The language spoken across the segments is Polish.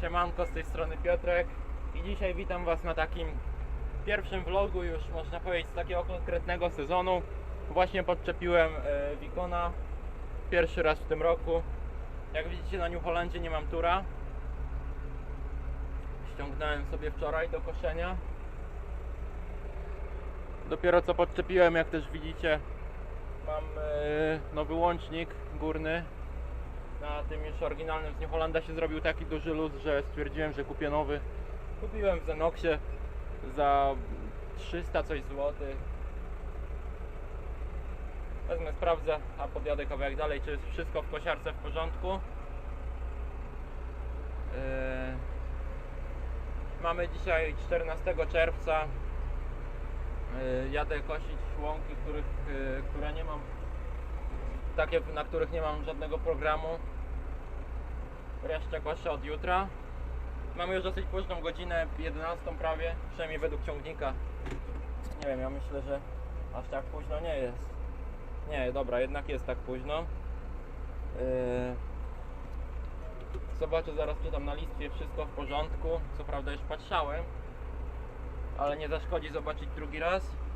Siemanko, z tej strony Piotrek i dzisiaj witam Was na takim pierwszym vlogu już można powiedzieć z takiego konkretnego sezonu. Właśnie podczepiłem e, Wikona pierwszy raz w tym roku. Jak widzicie na New Hollandzie nie mam tura. Ściągnąłem sobie wczoraj do koszenia. Dopiero co podczepiłem, jak też widzicie, mam e, nowy łącznik górny na tym już oryginalnym z New się zrobił taki duży luz, że stwierdziłem, że kupię nowy. Kupiłem w Zenoxie za 300 coś złotych. Wezmę, sprawdzę, a podjadę kawałek dalej, czy jest wszystko w kosiarce w porządku. Yy, Mamy dzisiaj 14 czerwca. Yy, Jadę kosić łąki, których, yy, które nie mam takie, na których nie mam żadnego programu. Resztę koszę od jutra. Mamy już dosyć późną godzinę, 11 prawie, przynajmniej według ciągnika. Nie wiem, ja myślę, że aż tak późno nie jest. Nie, dobra, jednak jest tak późno. Yy... Zobaczę zaraz, czy tam na listwie wszystko w porządku. Co prawda już patrzałem, ale nie zaszkodzi zobaczyć drugi raz. Yy,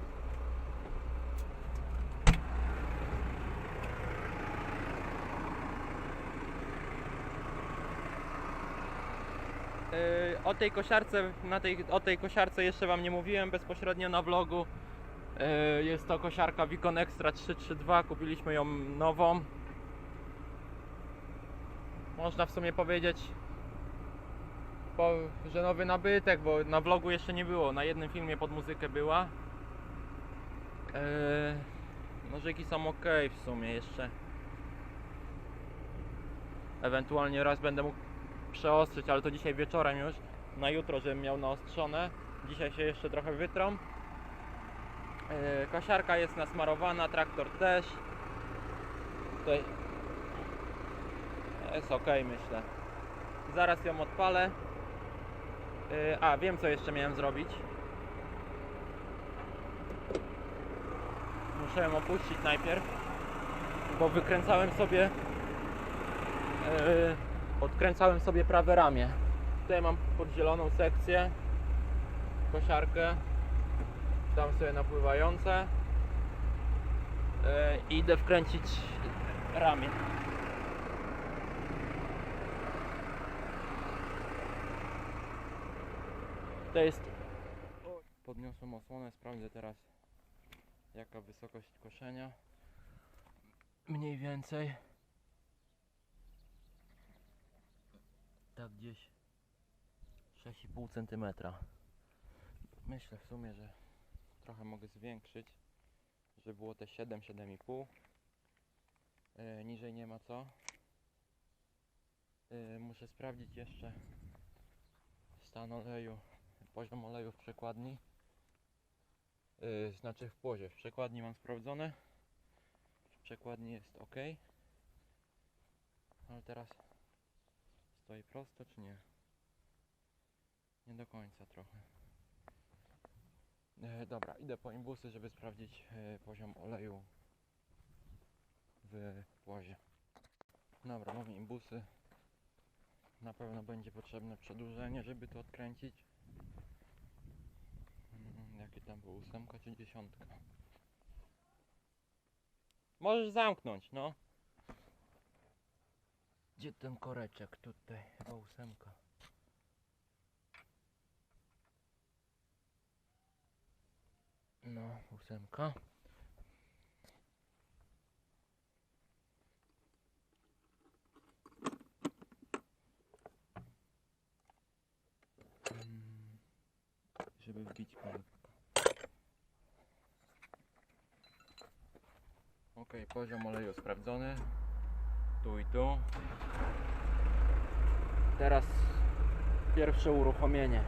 o tej kosiarce, na tej, o tej kosiarce jeszcze Wam nie mówiłem bezpośrednio na vlogu. Yy, jest to kosiarka Vicon Extra 332, kupiliśmy ją nową. Można w sumie powiedzieć, po, że nowy nabytek, bo na vlogu jeszcze nie było, na jednym filmie pod muzykę była. Yy, nożyki są ok w sumie jeszcze. Ewentualnie raz będę mógł przeostrzyć, ale to dzisiaj wieczorem już. Na jutro, żebym miał naostrzone. Dzisiaj się jeszcze trochę wytrą. Yy, kosiarka jest nasmarowana, traktor też. Tutaj jest ok, myślę. Zaraz ją odpalę. Yy, a, wiem co jeszcze miałem zrobić. Muszę ją opuścić najpierw, bo wykręcałem sobie yy, odkręcałem sobie prawe ramię. Tutaj mam podzieloną sekcję, kosiarkę, tam sobie napływające yy, i idę wkręcić ramię. To jest... Podniosłem osłonę, sprawdzę teraz jaka wysokość koszenia. Mniej więcej. Tak gdzieś 6,5 cm. Myślę w sumie, że trochę mogę zwiększyć, żeby było te 7, 7,5. E, niżej nie ma co. E, muszę sprawdzić jeszcze stan oleju, poziom oleju w przekładni. E, znaczy w płozie. W przekładni mam sprawdzone. W przekładni jest ok. Ale teraz stoi prosto czy nie? Nie do końca trochę. E, dobra, idę po imbusy, żeby sprawdzić e, poziom oleju w płozie. Dobra, mamy imbusy. Na pewno będzie potrzebne przedłużenie, żeby to odkręcić. Mm, jakie tam było? Ósemka czy dziesiątka? Możesz zamknąć, no. Gdzie ten koreczek? Tutaj, chyba ósemka. No, ósemka. Mm, Żeby wbić kolekkę. Ok, poziom oleju sprawdzony tu i tu. Teraz pierwsze uruchomienie.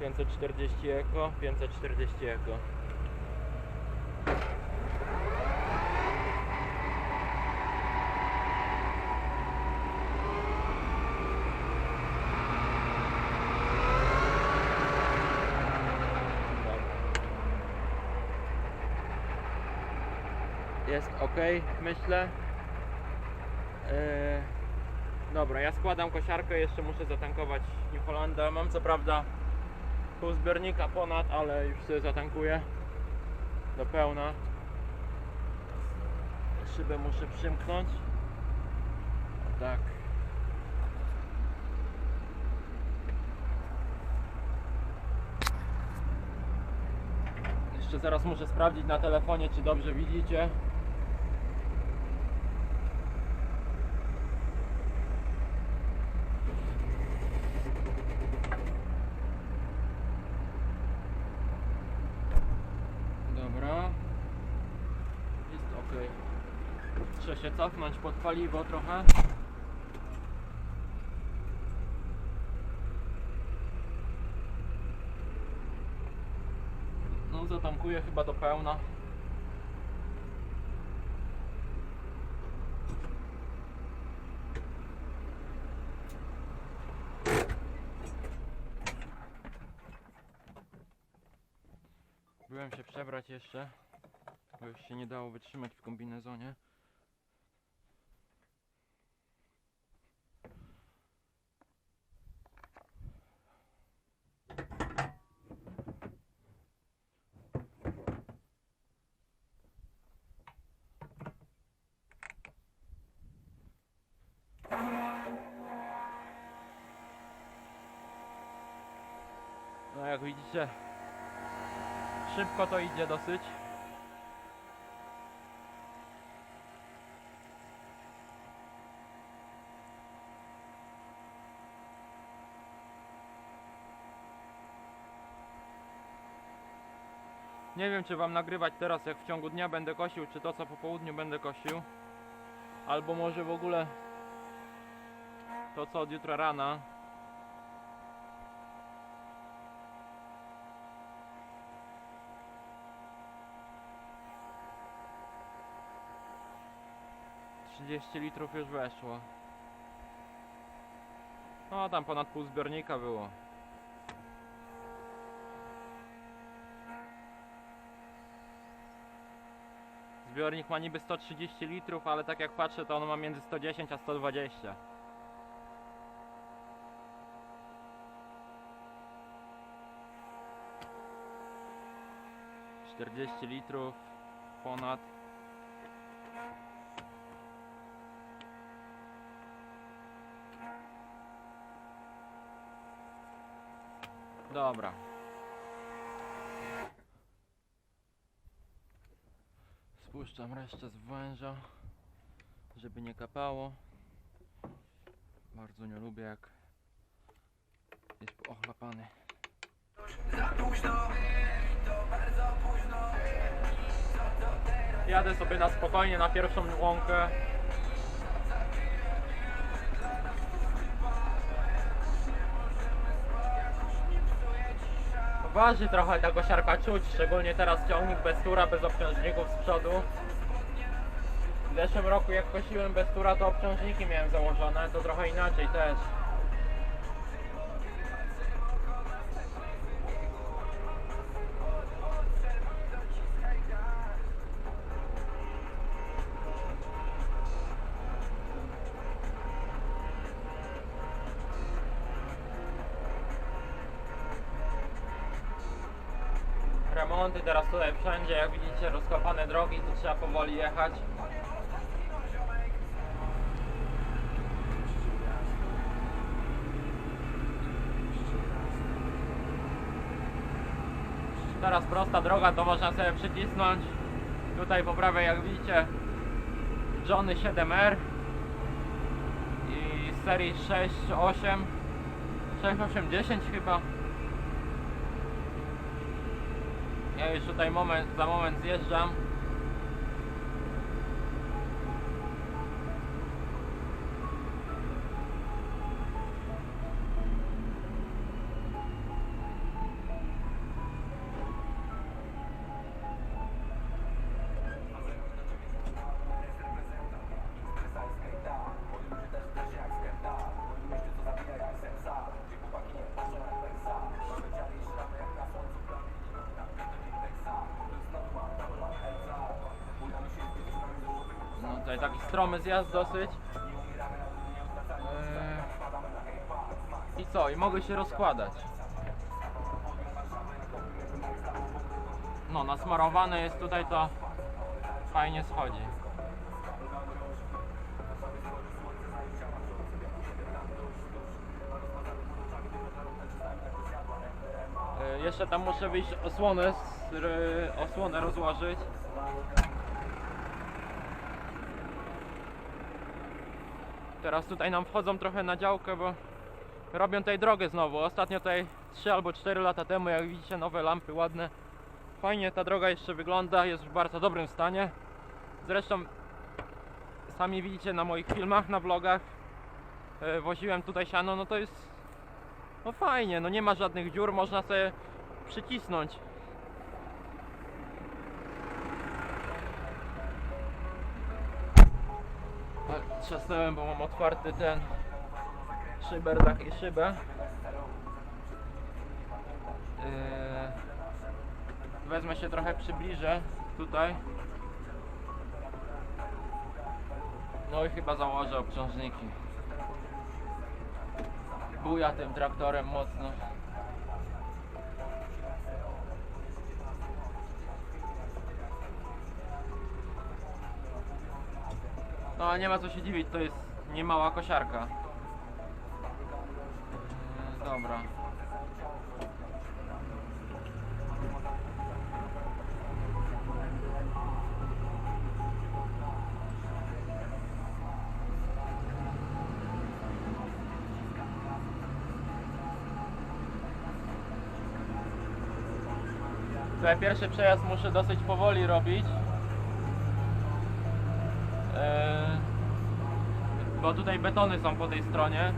Pięćset czterdzieści eko, pięćset czterdzieści eko. Dobra. jest ok, myślę. Yy, dobra, ja składam kosiarkę, jeszcze muszę zatankować New. Mam co prawda pół zbiornika ponad, ale już sobie zatankuję do pełna. Szybę muszę przymknąć. O tak. Jeszcze zaraz muszę sprawdzić na telefonie, czy dobrze widzicie. Dobra. Jest ok. Muszę się cofnąć pod paliwo trochę. No zatankuję chyba do pełna. Byłem się przebrać jeszcze, bo już się nie dało wytrzymać w kombinezonie. Szybko to idzie dosyć. Nie wiem czy wam nagrywać teraz jak w ciągu dnia będę kosił, czy to co po południu będę kosił. Albo może w ogóle to co od jutra rana. Trzydzieści litrów już weszło. No tam ponad pół zbiornika było. Zbiornik ma niby 130 litrów, ale tak jak patrzę to on ma między 110 a 120. Czterdzieści litrów ponad. Dobra. Spuszczam resztę z węża, żeby nie kapało. Bardzo nie lubię jak jest ochlapany. Jadę sobie na spokojnie na pierwszą łąkę. Waży trochę ta kosiarka czuć, szczególnie teraz ciągnik bez tura, bez obciążników z przodu. W zeszłym roku jak kosiłem bez tura, to obciążniki miałem założone, to trochę inaczej też. Remonty teraz tutaj wszędzie, jak widzicie, rozkopane drogi, to trzeba powoli jechać. Teraz prosta droga, to można sobie przycisnąć. Tutaj po prawej, jak widzicie, Johnny 7R i serii 6, 8, 6, 8, 10 chyba. Ja już tutaj moment, za moment zjeżdżam. Taki stromy zjazd dosyć. Yy, I co? I mogę się rozkładać. No, nasmarowane jest tutaj to fajnie schodzi. E, Jeszcze tam muszę wyjść osłonę, osłonę rozłożyć. Teraz tutaj nam wchodzą trochę na działkę, bo robią tutaj drogę znowu. Ostatnio tutaj 3 albo 4 lata temu, jak widzicie, nowe lampy ładne. Fajnie ta droga jeszcze wygląda, jest w bardzo dobrym stanie. Zresztą sami widzicie na moich filmach, na vlogach. e, Woziłem tutaj siano, no to jest no fajnie, no nie ma żadnych dziur, można sobie przycisnąć. Trzasnąłem, bo mam otwarty ten szyber, tak i szybę. Yy, Wezmę się trochę przybliżę tutaj. No i chyba założę obciążniki. Buja tym traktorem mocno. No ale nie ma co się dziwić, to jest niemała kosiarka. Yy, Dobra. Tutaj pierwszy przejazd muszę dosyć powoli robić. Bo tutaj betony są po tej stronie.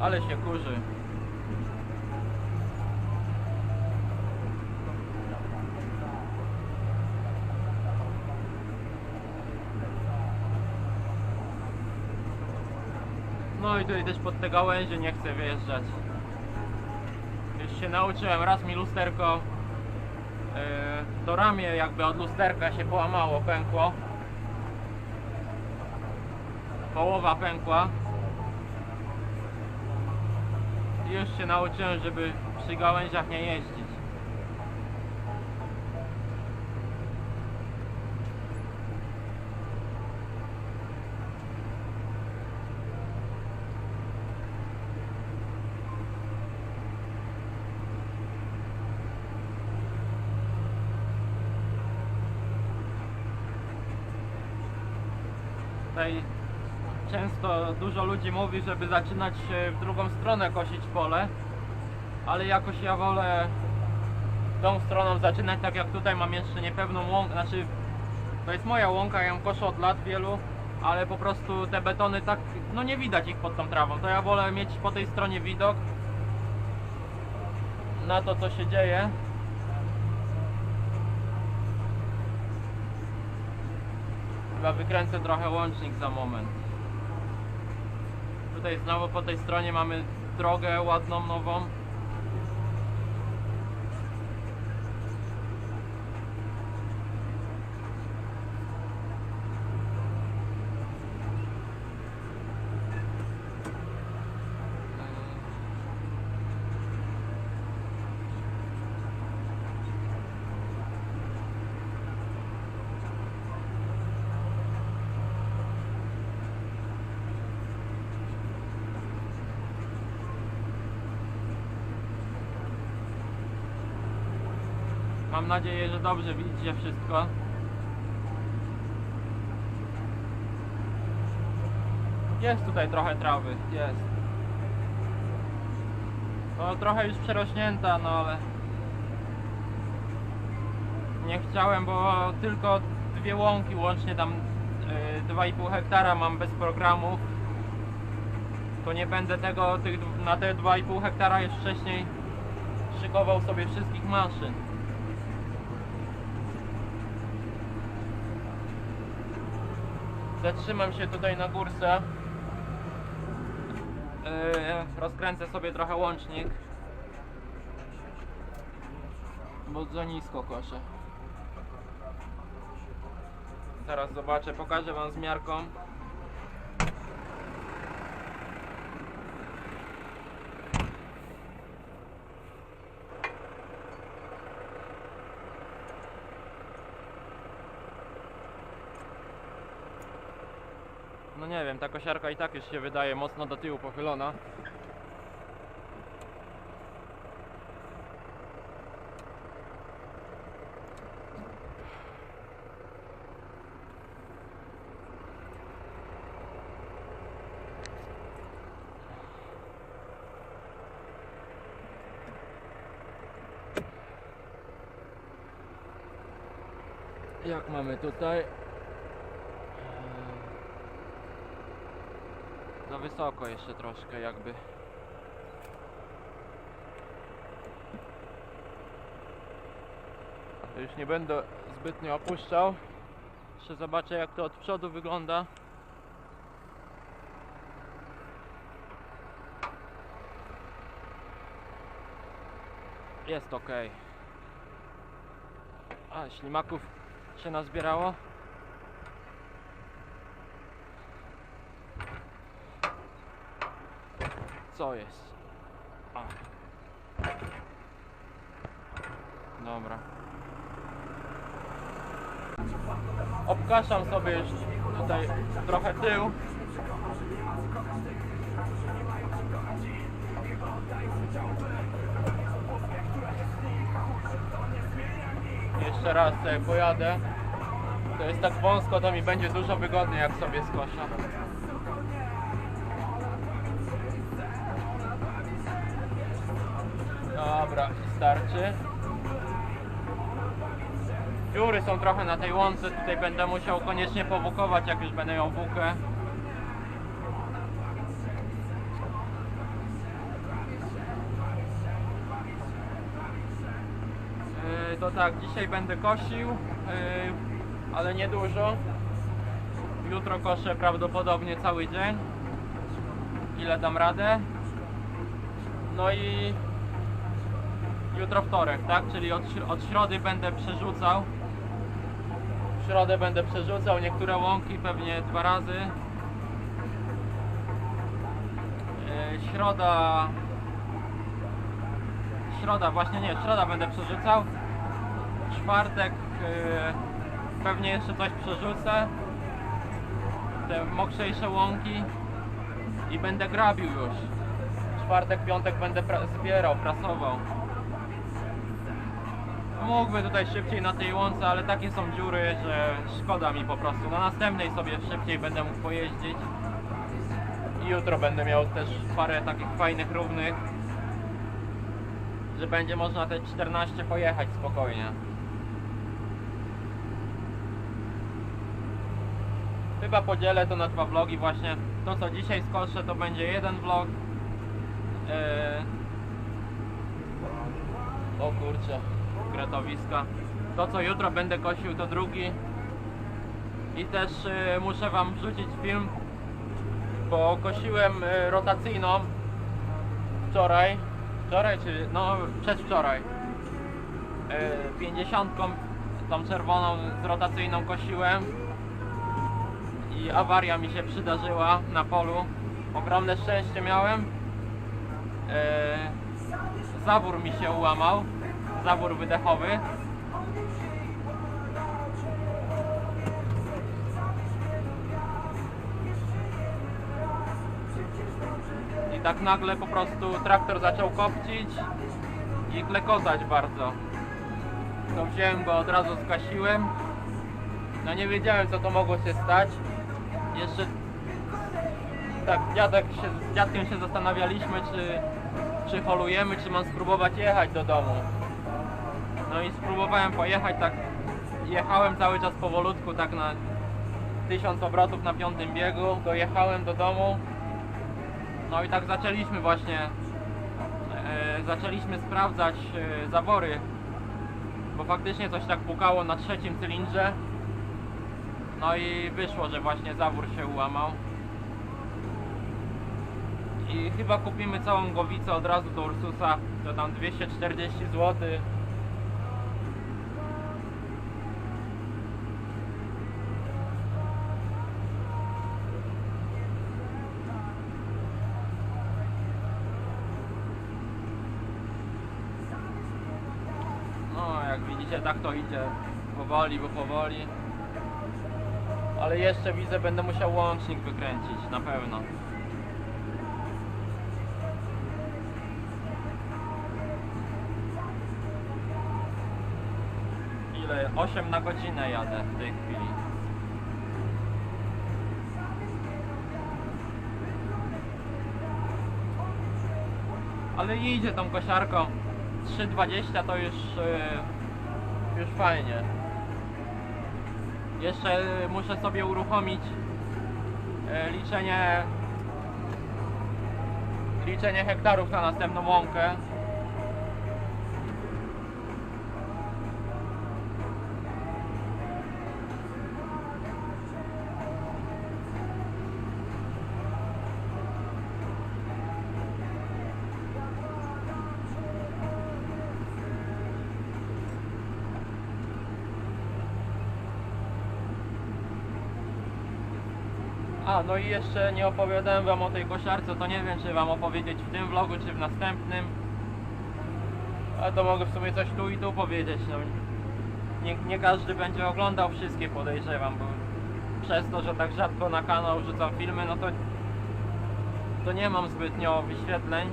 Ale się kurzy. No i tutaj też pod te gałęzie nie chcę wjeżdżać. Już się nauczyłem, raz mi lusterko yy, do ramię jakby od lusterka się połamało, pękło. Połowa pękła. I już się nauczyłem, żeby przy gałęziach nie jeździć. Tutaj często dużo ludzi mówi, żeby zaczynać w drugą stronę kosić pole, ale jakoś ja wolę tą stroną zaczynać, tak jak tutaj mam jeszcze niepewną łąkę, znaczy to jest moja łąka, ja ją koszę od lat wielu, ale po prostu te betony tak, no nie widać ich pod tą trawą, to ja wolę mieć po tej stronie widok na to co się dzieje. Chyba wykręcę trochę łącznik za moment. Tutaj znowu po tej stronie mamy drogę ładną, nową. Mam nadzieję, że dobrze widzicie wszystko. Jest tutaj trochę trawy, jest. No trochę już przerośnięta, no ale nie chciałem, bo tylko dwie łąki łącznie tam yy, 2,5 hektara mam bez programów. To nie będę tego na te 2,5 hektara już wcześniej szykował sobie wszystkich maszyn. Zatrzymam się tutaj na górce. Yy, rozkręcę sobie trochę łącznik. Bo za nisko koszę. Teraz zobaczę, pokażę wam z miarką. Nie wiem, ta kosiarka i tak już się wydaje mocno do tyłu pochylona. Jak mamy tutaj? Za wysoko jeszcze troszkę jakby. Już nie będę zbytnio opuszczał. Jeszcze zobaczę jak to od przodu wygląda. Jest ok. A, ślimaków się nazbierało. Co jest? A. Dobra. Obkaszam sobie tutaj trochę tył. Jeszcze raz sobie pojadę. To jest tak wąsko, to mi będzie dużo wygodniej jak sobie skoszę. Dobra, starczy. Dziury są trochę na tej łące, tutaj będę musiał koniecznie powukować, jak już będę ją włókę. Yy, To tak, dzisiaj będę kosił, yy, ale nie dużo. Jutro koszę prawdopodobnie cały dzień. Ile dam radę. No i jutro wtorek, tak? Czyli od, od środy będę przerzucał. W środę będę przerzucał niektóre łąki, pewnie dwa razy. Yy, Środa. Środa, właśnie nie, środa będę przerzucał. Czwartek yy, pewnie jeszcze coś przerzucę. Te mokrzejsze łąki. I będę grabił już. Czwartek, piątek będę zbierał, prasował. Mógłby tutaj szybciej na tej łące, ale takie są dziury, że szkoda mi po prostu. Na następnej sobie szybciej będę mógł pojeździć. I jutro będę miał też parę takich fajnych, równych. Że będzie można te 14 pojechać spokojnie. Chyba podzielę to na dwa vlogi właśnie. To co dzisiaj skoszę to będzie jeden vlog. Eee... O kurczę, kretowiska. To co jutro będę kosił to drugi. I też e, muszę wam wrzucić film, bo kosiłem e, rotacyjną wczoraj. Wczoraj czy no przedwczoraj. E, 50 tą czerwoną z rotacyjną kosiłem i awaria mi się przydarzyła na polu. Ogromne szczęście miałem. E, zawór mi się ułamał. Zawór wydechowy. I tak nagle po prostu traktor zaczął kopcić i klekozać bardzo. To wziąłem go od razu skasiłem. No nie wiedziałem co to mogło się stać. Jeszcze tak dziadek się, z dziadkiem się zastanawialiśmy czy, czy holujemy, czy mam spróbować jechać do domu. No i spróbowałem pojechać tak jechałem cały czas powolutku tak na 1000 obrotów na piątym biegu, dojechałem do domu. No i tak zaczęliśmy właśnie e, zaczęliśmy sprawdzać e, zawory, bo faktycznie coś tak pukało na trzecim cylindrze. No i wyszło, że właśnie zawór się ułamał. I chyba kupimy całą głowicę od razu do Ursusa, to tam 240 zł. Jak widzicie tak to idzie powoli, bo powoli. Ale jeszcze widzę, będę musiał łącznik wykręcić, na pewno. Ile? 8 na godzinę jadę w tej chwili. Ale idzie tą kosiarką. 3,20 to już, yy, już fajnie. Jeszcze muszę sobie uruchomić y, liczenie liczenie hektarów na następną łąkę. A, no i jeszcze nie opowiadałem wam o tej kosiarce, to nie wiem czy wam opowiedzieć w tym vlogu, czy w następnym. A to mogę w sumie coś tu i tu powiedzieć, no. Nie, nie każdy będzie oglądał wszystkie podejrzewam, bo przez to, że tak rzadko na kanał rzucam filmy, no to to nie mam zbytnio wyświetleń,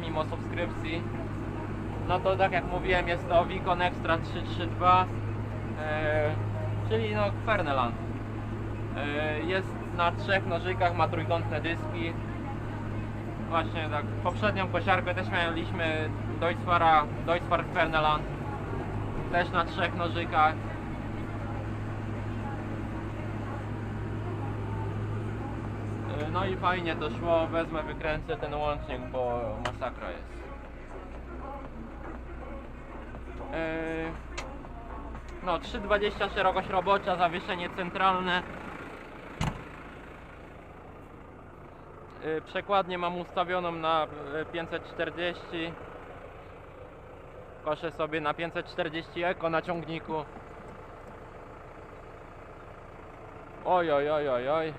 mimo subskrypcji. No to tak jak mówiłem, jest to Vicon Extra 332, e, czyli no Ferneland. E, Jest na trzech nożykach, ma trójkątne dyski. Właśnie tak, poprzednią kosiarkę też mieliśmy Deutzfara, Deutzfar Ferneland. Też na trzech nożykach. No i fajnie to szło, wezmę, wykręcę ten łącznik, bo masakra jest. E, No, 3,20 szerokość robocza, zawieszenie centralne. Przekładnię mam ustawioną na y, 540. Koszę sobie na 540 eko na ciągniku. Oj, oj, oj, oj, oj.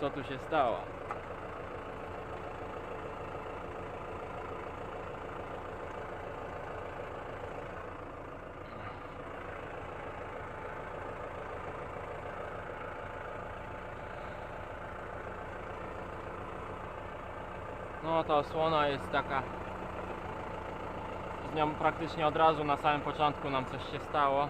Co tu się stało? No ta osłona jest taka z nią praktycznie od razu na samym początku nam coś się stało.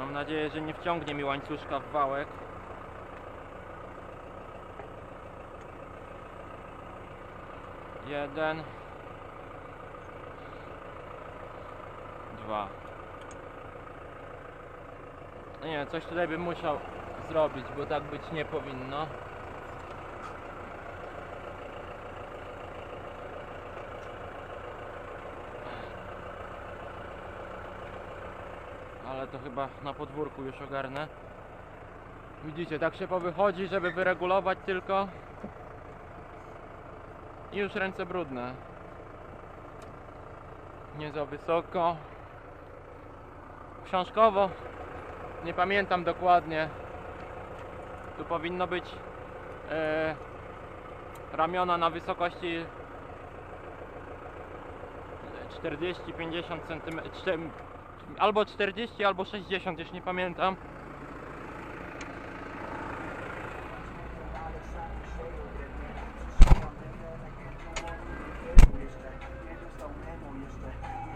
Mam nadzieję, że nie wciągnie mi łańcuszka w wałek. Jeden. Dwa. Nie, coś tutaj bym musiał zrobić, bo tak być nie powinno. ale to chyba na podwórku już ogarnę. Widzicie, tak się powychodzi, żeby wyregulować tylko. I już ręce brudne. Nie za wysoko. Książkowo, nie pamiętam dokładnie. Tu powinno być e, ramiona na wysokości 40-50 cm, albo 40, albo 60, już nie pamiętam.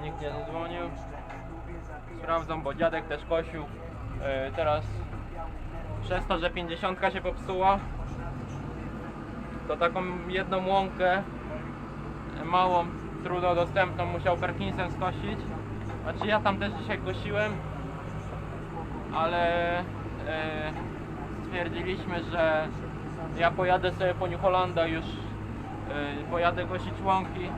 Nikt nie zadzwonił. Sprawdzam, bo dziadek też kosił. E, teraz przez to, że 50 się popsuła, to taką jedną łąkę e, małą, trudno dostępną musiał Perkinsem skosić. Znaczy ja tam też dzisiaj kosiłem, ale e, stwierdziliśmy, że ja pojadę sobie po New Hollanda już, e, pojadę kosić łąki.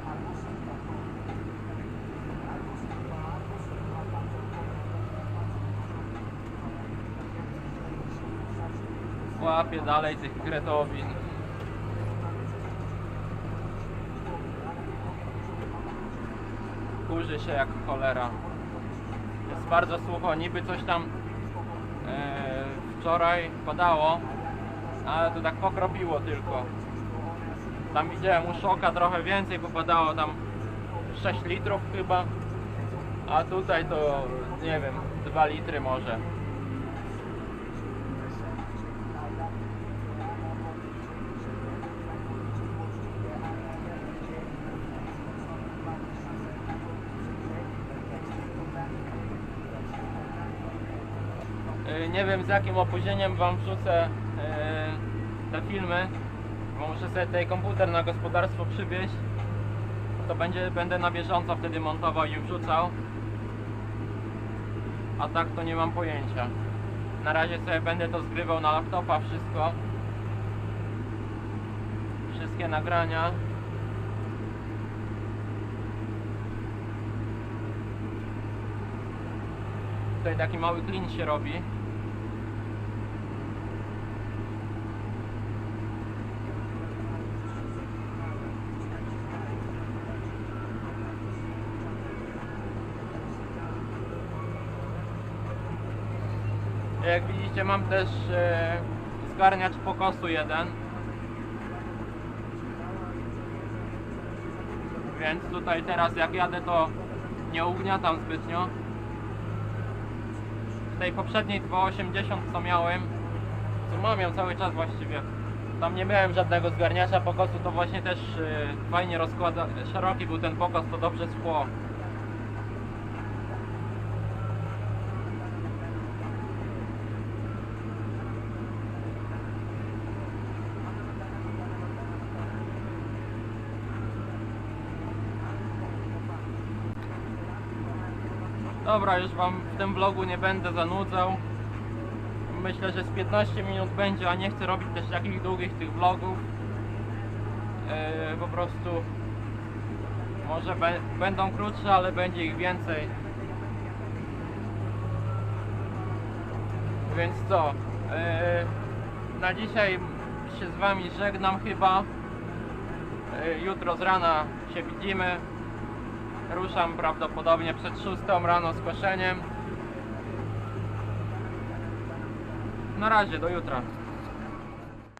łapie dalej tych kretowin. Kurzy się jak cholera. Jest bardzo sucho, niby coś tam e, wczoraj padało, ale to tak pokropiło tylko. Tam widziałem u szoka trochę więcej, bo padało tam 6 litrów chyba, a tutaj to nie wiem, 2 litry może. Y, Nie wiem z jakim opóźnieniem wam wrzucę y, te filmy, bo muszę sobie tutaj komputer na gospodarstwo przywieźć. To będzie, będę na bieżąco wtedy montował i wrzucał. A tak to nie mam pojęcia. Na razie sobie będę to zgrywał na laptopa wszystko. Wszystkie nagrania. Tutaj taki mały klin się robi. Jak widzicie mam też e, zgarniacz pokosu jeden. Więc tutaj teraz jak jadę to nie ugniatam zbytnio. W tej poprzedniej 280 co miałem, co mam ją cały czas właściwie. Tam nie miałem żadnego zgarniacza pokosu, to właśnie też e, fajnie rozkłada, szeroki był ten pokos, to dobrze schło. Dobra, już Wam w tym vlogu nie będę zanudzał. Myślę, że z 15 minut będzie, a nie chcę robić też takich długich tych vlogów. Yy, po prostu może będą krótsze, ale będzie ich więcej. Więc co? Yy, na dzisiaj się z Wami żegnam chyba. Yy, jutro z rana się widzimy. Ruszam prawdopodobnie przed 6 rano z koszeniem. Na razie, do jutra.